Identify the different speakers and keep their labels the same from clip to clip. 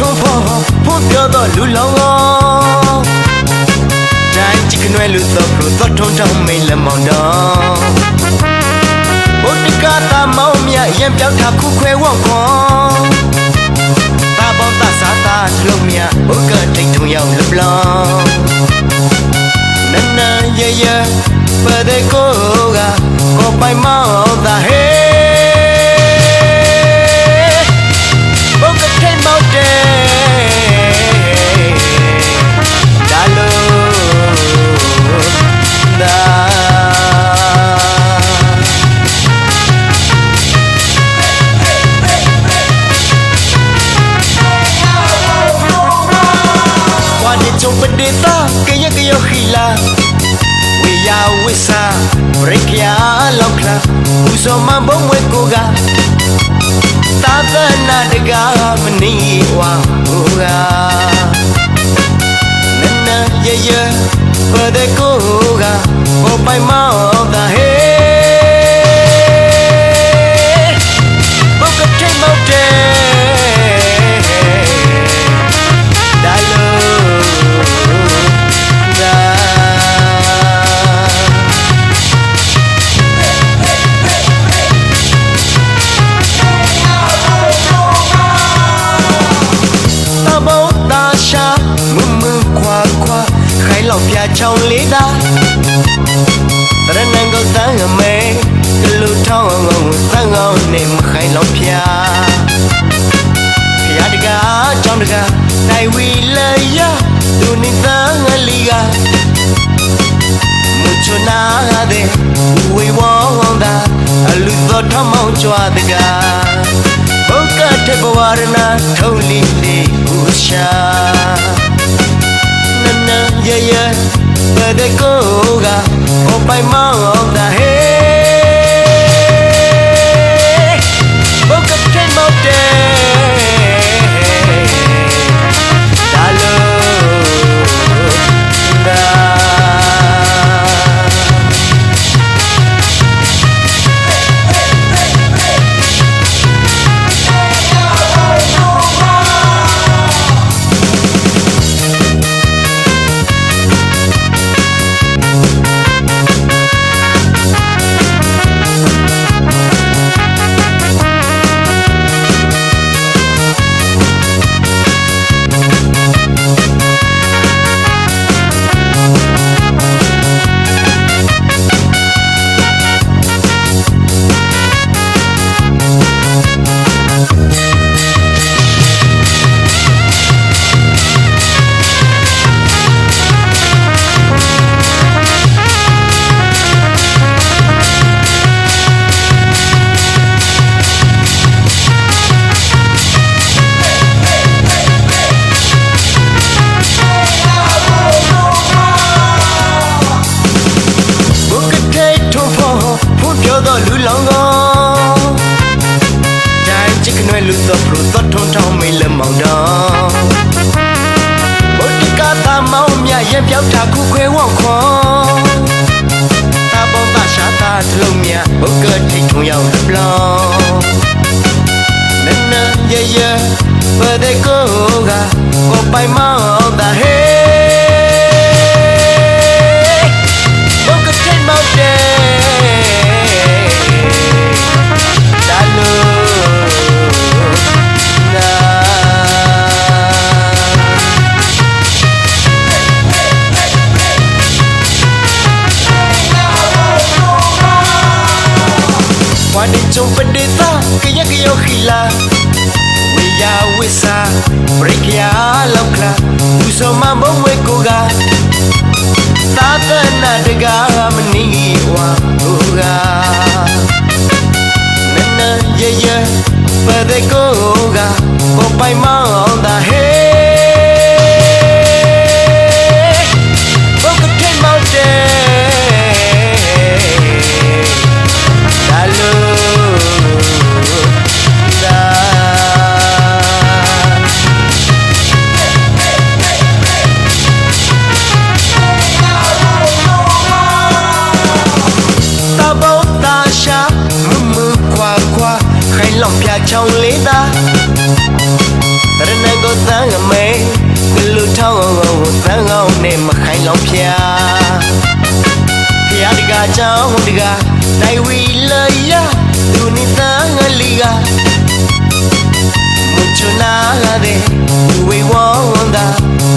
Speaker 1: ထိုးဖို့ဖို့ပြောတော့လူလောင်ကောတိုင်းချစ်နွယ်လူသောပရသောထုံတောင်းမိန်လက်မောင်တော်ဘုဒ္ဓကတာမောင်မြအရင်ပြောက်တာခုခွဲဝော့ခွန်တာပေါင်းတာစားတာလုံးမြဘုကတိတ်ထုံရောက်လပလောင်နန်းနန်းရရပဒေကိုက ဝါဒီချုံပဒေတာကယကယခီလာဝေယာဝိစာဘရိကယာလောက်ခလာဥစောမဘုံဝဲကိုကသာ ခိုင်လောက်ပြချောင်းလေးသာတရဏံကိုတန်းငမဲလူထောင်းအောင်သံကောင်းနေမခိုင်လောက်ပြဖျားတကားကြောင်းတကားနိုင်ဝီလရသူနိသငလီကမချနာတဲ့ဝေဝောင်းတာအလူတော်ထမောင်းကြွားတကားဘုကတဲ့ဘဝရဏထုံးလီလေးဥရှာန နရရပဒကိုကဟောပိုင်မော စ်ကနွယ်လူတော့ပရိုတော့ထုံထောင်းမိလမောင်တော်ဘုဒ္ဓကတာမောင်မြရင်ပြောက်တာခုခွဲဝေါ့ခွန်တာဘောတာရှာတာတလုံးမြဘုကထိတ်ထုံရောက်လပလောင်နနရရပဒေကိုကကိုပိုင်မောင်တာဟေး ဝါဒီချုံပဒေတာကယကယောခီလာဝေယာဝိစာဘရိကယာလောက်ခလာဥစောမဘုံဝဲကိုကသာသနာတကာမနီဝါဟူကနနရရပဒေကိုကပေါ်ပိုင်မောင်းတာဟေ ta me lu thao go ta go ne ma khai lòng pya ကြောင့်တကနိုင်ဝီလရသူနိသငလီကမချနာတဲ့ဝေဝေါ်တာ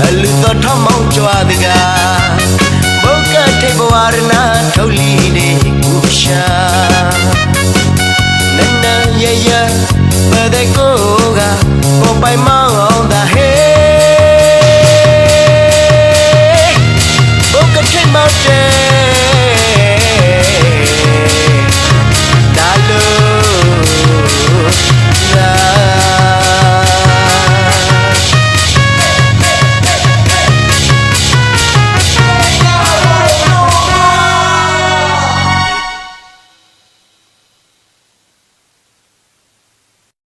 Speaker 1: အလူတော်ထမောင်းကြွားတကဘုကတေဘဝရနာထုတ်လီတဲ့